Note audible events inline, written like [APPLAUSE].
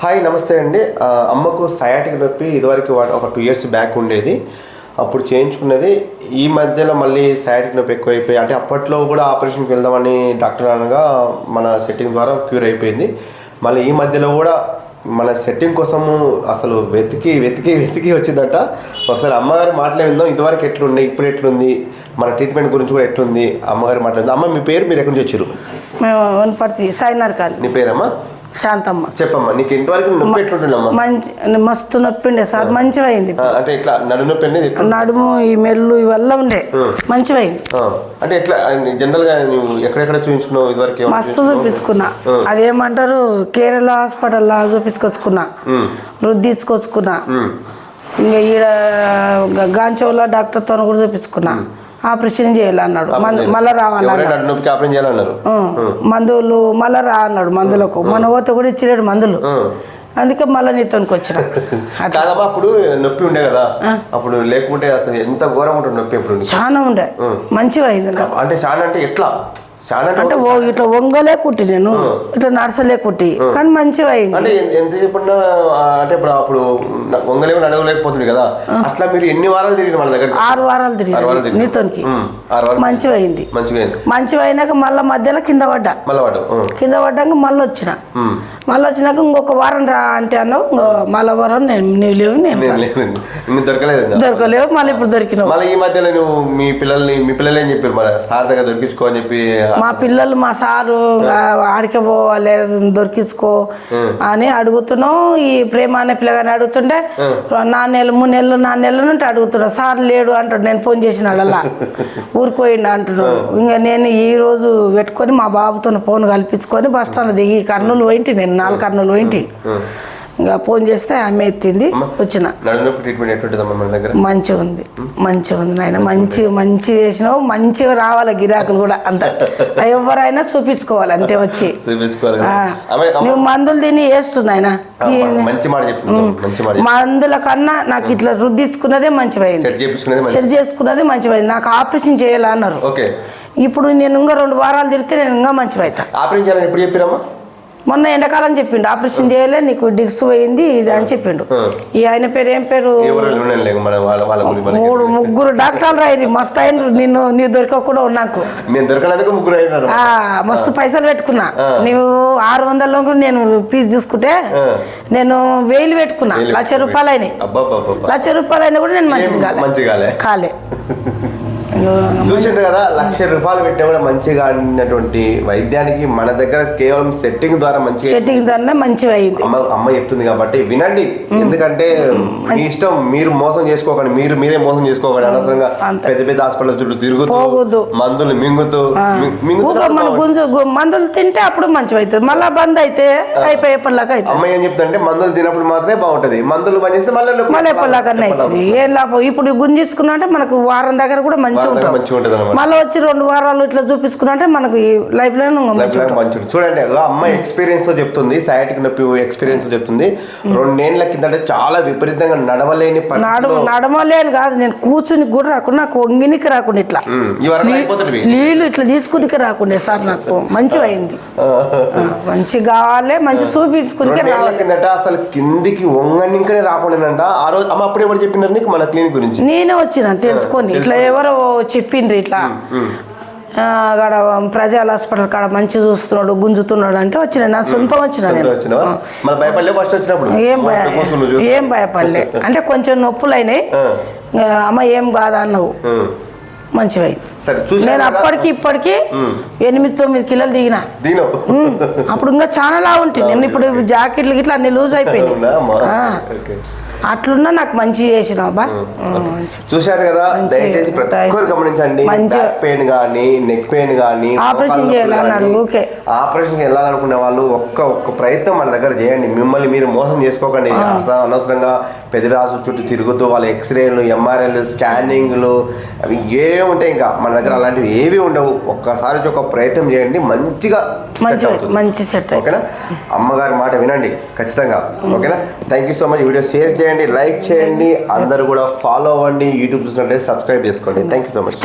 Hi నమస్తే అండి. అమ్మకు సయాటిక్ నొప్పి ఇదివరకు ఒక టూ ఇయర్స్ బ్యాక్ ఉండేది. అప్పుడు చేయించుకున్నది. ఈ మధ్యలో మళ్ళీ సయాటిక్ నొప్పి ఎక్కువైపోయి అంటే అప్పట్లో కూడా ఆపరేషన్కి వెళ్దామని డాక్టర్ అనగా మన సెట్టింగ్ ద్వారా క్యూర్ అయిపోయింది. మళ్ళీ ఈ మధ్యలో కూడా మన సెట్టింగ్ కోసము అసలు వెతికి వెతికి వెతికి వచ్చిందట. ఒకసారి అమ్మగారి మాటలే విందాం. ఇదివరకు ఎట్లుండే ఇప్పుడు ఎట్లుంది? మన ట్రీట్మెంట్ గురించి కూడా ఎట్లుంది? అమ్మగారి మాట్లాడింది అమ్మ మీ పేరు మీరు ఎక్కడి నుంచి వచ్చారు? మేము వనపర్తి నీ పేరమ్మా? శాంతమ్మ. చెప్పమ్మా నీకు ఇంతవరకు నొప్పి ఎట్లుంటుందమ్మా? మంచి మస్తు నొప్పి ఉండే సార్ మంచిగా అయింది అంటే ఇట్లా నడు నొప్పి అనేది నడుము ఈ మెల్లు ఇవల్ల ఉండే మంచిగా అయింది అంటే ఎట్లా జనరల్గా నువ్వు ఎక్కడెక్కడ చూపించుకున్నావు ఇదివరకు ఏమైనా మస్తు చూపించుకున్నా. అదేమంటారు కేరళ హాస్పిటల్లో చూపించుకొచ్చుకున్నా. ఉమ్, రుద్దించుకొచ్చుకున్నా ఇంకా ఈడ గాంచోలో డాక్టర్తో కూడా చూపించుకున్నా. ఆపరేషన్ చేయాలన్నాడు. మళ్ళీ రావాలన్నాడు. మందులు మళ్ళీ రా అన్నాడు మందులకు మన పోతే కూడా ఇచ్చిలేడు మందులు. అందుకే మళ్ళీ నీతోనికి వచ్చిన. [LAUGHS] కాదమ్మా అప్పుడు నొప్పి ఉండే కదా. అప్పుడు లేకుంటే అసలు ఎంత ఘోరం ఉంటుంది నొప్పి ఇప్పుడు నీకు? చాలా ఉండే మంచిగా అయింది అంటే చాలా అంటే ఎట్లా? అంటే ఓ ఇట్లా వంగలే కుట్టి నేను ఇట్లా నడసలే కుట్టి కానీ మంచిగా అయింది. అంటే ఎంత- ఆ, అంటే ఇప్పుడు అప్పుడు వంగలేము నడవలేకపోతుంది కదా అట్లా మీరు ఎన్ని వారాలు తిరిగి మన దగ్గర ఆరు వారాలు తిరిగి నీతోనికి. మంచిగా అయింది. మంచిగా అయినాక మళ్ళీ మధ్యలో కింద పడ్డా. కింద పడ్డాక మళ్ళీ వచ్చిన. మళ్ళీ వచ్చినాక ఇంకొక వారం రా అంటే అన్నావు మళ్ళీ వారం నేను నీవు లేవు నేను దొరకలేదు. దొరకలేవు మళ్ళీ ఇప్పుడు దొరికినావు. మళ్ళీ ఈ మధ్యలో నువ్వు మీ పిల్లల్ని మీ పిల్లలు ఏం చెప్పారు మరి సార్ దగ్గర దొరికించుకో అని చెప్పి మా పిల్లలు మా సారు ఆడికే పోవాలి దొరికించుకో అని అడుగుతున్నావు ఈ ప్రేమ అనే పిల్లగాని అడుగుతుంటే నెలలు మూడు నెలలు నాలుగు నెలల నుండి అడుగుతున్నా. సార్ లేడు అంటాడు నేను ఫోన్ చేసిన అలా [LAUGHS] ఊరిపోయిండు అంటున్నాడు. ఇంకా నేను ఈ రోజు పెట్టుకొని మా బాబుతో ఫోన్ కల్పించుకొని బస్ స్టాండ్ దిగి కర్నూలు పోయింటి నేను నాలుగు కర్నూలు పోయింటి. ఇంకా ఫోన్ చేస్తే ఆమె ఎత్తింది వచ్చిన. మంచిగా ఉంది మంచిగా ఉంది నాయన. మంచి మంచి చేసినావు మంచిగా రావాలి గిరాకులు కూడా అంత. [LAUGHS] ఎవరైనా చూపించుకోవాలి అంతే వచ్చి. నువ్వు మందులు తిని వేస్తున్నాయన. మందుల కన్నా నాకు ఇట్లా రుద్దించుకున్నదే మంచివైంది. సెట్ చేసుకున్నదే మంచివైంది. నాకు ఆపరేషన్ చేయాలన్నారు. ఇప్పుడు నేను ఇంకా రెండు వారాలు తిరిగితే నేను ఇంకా మంచివైతా. ఆపరేషన్ చేయాలని ఎప్పుడు చెప్పారమ్మా? మొన్న ఎండాకాలం చెప్పిండు. ఆపరేషన్ చేయలే నీకు డిక్స్ పోయింది ఇది అని చెప్పిండు. ఈ ఆయన పేరు ఏం పేరు? మూడు ముగ్గురు డాక్టర్లు రాయి మస్తు అయినరు. నిన్ను నీ దొరకకుండా నాకు. మేము దొరకనందుకు ముగ్గురు అయినారు. ఆ, మస్తు పైసలు పెట్టుకున్నా. నువ్వు ఆరు వందల నేను ఫీజు చూసుకుంటే. నేను వేలు పెట్టుకున్నా. లక్ష రూపాయలు అయినాయి. లక్ష రూపాయలు అయినా కూడా నేను మంచిగా కాలే? కాలే. [LAUGHS] చూసిండ్రు కదా లక్ష రూపాయలు పెట్టినా కూడా మంచిగా ఆడినటువంటి వైద్యానికి మన దగ్గర కేవలం సెట్టింగ్ ద్వారా మంచిగా సెట్టింగ్ దాన్ని మంచిగా అయింది. అమ్మ చెప్తుంది కాబట్టి వినండి. ఎందుకంటే మీ ఇష్టం మీరు మోసం చేసుకోకండి మీరు మీరే మోసం చేసుకోకండి. అనవసరంగా. పెద్ద పెద్ద హాస్పిటల్ చుట్టూ తిరుగుతూ. మందులు మింగుతూ మింగుతూ మందులు తింటే అప్పుడు మంచిగా అవుతుంది. మళ్ళా బంద్ అయితే అయిపోయి ఎప్పటిలాగా అవుతుంది. అమ్మ ఏం చెప్తుందంటే మందులు తినప్పుడు మాత్రమే బాగుంటది. మందులు పని చేస్తే మళ్ళీ మళ్ళీ ఎప్పటిలాగానే అవుతుంది. ఏం లాభం? ఇప్పుడు గుంజించుకున్నా అంటే మనకు వారం దగ్గర కూడా మంచిగా ఉంటాం. మళ్ళీ వచ్చి రెండు వారాలు ఇట్లా చూపించుకున్నా అంటే మనకు లైఫ్లో మంచిగా ఉంటాం మంచిది చూడండి అగో అమ్మ ఎక్స్పీరియన్స్ చెప్తుంది సయాటిక్ నొప్పి ఎక్స్పీరియన్స్ చెప్తుంది. రెండేళ్ళ కిందట చాలా విపరీతంగా నడవలేని నడు పరిస్థితిలో నడమలేని కాదు నేను కూర్చుని కూడా రాకుండా నాకు వంగినికి రాకుండా ఇట్లా. నీళ్ళు ఇట్లా తీసుకునికి రాకుండే సార్ నాకు. మంచిగా అయింది [LAUGHS] మంచి కావాలి మంచి కిందట అసలు కిందికి వంగనికనే రాకుండానంట. ఆ రోజు అమ్మ అప్పుడు ఎవరు చెప్పినారు నీకు? మన క్లినిక్ గురించి. నేనే వచ్చిన తెలుసుకొని. ఇట్లా ఎవరో చెప్పిండ్రు ఇట్లా. ఆడ ప్రజల హాస్పిటల్ కాడ మంచి చూస్తున్నాడు గుంజుతున్నాడు అంటే వచ్చిన నా సొంతం వచ్చిన మన భయపడలే ఏం భయ. ఏం భయపడలే. అంటే కొంచెం నొప్పులు అయినాయి అమ్మ ఏం కాదా అన్నావు. మంచిగా నేను అప్పటికి ఇప్పటికి ఎనిమిది తొమ్మిది కిలోలు దిగిన. అప్పుడు ఇంకా చాలా లా ఉంటుంది నేను ఇప్పుడు జాకెట్లు గిట్లా అన్ని లూజ్. ఓకే. అట్లున్నా నాకు మంచి చేసినావు బా. మంచి. చూశారు కదా? దయచేసి ప్రతి ఒక్కరు గమనించండి. మంచి- బ్యాక్ పెయిన్ కానీ నెక్ పెయిన్ కానీ ఆపరేషన్ చేయాలన్నాడు, ఓకే. ఆపరేషన్ వెళ్ళాలనుకునే వాళ్ళు ఒక్క ఒక్క ప్రయత్నం మన దగ్గర చేయండి. మిమ్మల్ని మీరు మోసం చేసుకోకండి. అనవసరంగా పెద్ద రాసు చుట్టూ తిరుగుతూ వాళ్ళ ఎక్స్రేలు ఎంఆర్ఐలు స్కానింగ్లు అవి ఏవి ఉంటాయి ఇంకా? మన దగ్గర అలాంటివి ఏవి ఉండవు. ఒక్కసారి ఒక ప్రయత్నం చేయండి. మంచిగా మంచి. మంచి సెట్ ఓకేనా? అమ్మగారి మాట వినండి. ఖచ్చితంగా. ఓకేనా? Thank you so much video share చేయండి లైక్ చేయండి. అందరూ కూడా ఫాలో అవ్వండి. యూట్యూబ్ చూసినట్లయితే సబ్స్క్రైబ్ చేసుకోండి. Thank you so much